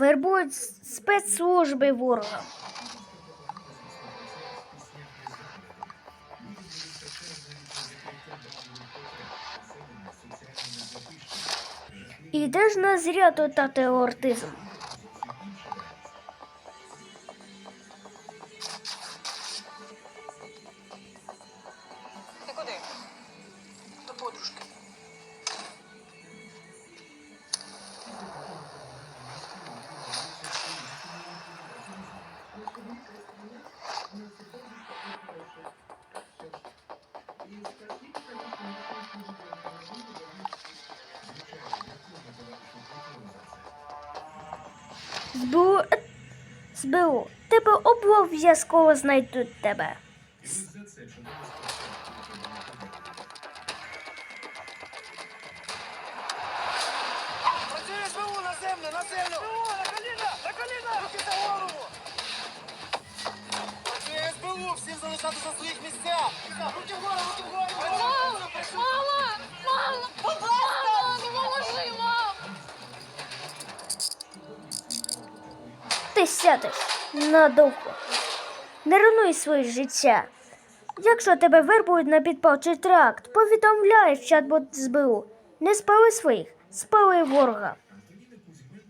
Вербують спецслужби ворога. І де ж на зря тут та теоретизм? СБУ, СБУ, тебе обов'язково знайдуть тебе. Працює СБУ на землю, на землю! СБУ, на коліна, на коліна! Руки за голову! Працює Залишатися на своїх місцях! Руки вгору, руки вгору! Мама! Мама! Мама! Мама! Допоможи, мам! Ти сядеш надовго. Не руйнуй своє життя. Якщо тебе вербують на підпал чи тракт, повідомляй в чат-бот СБУ. Не спали своїх, спали ворога.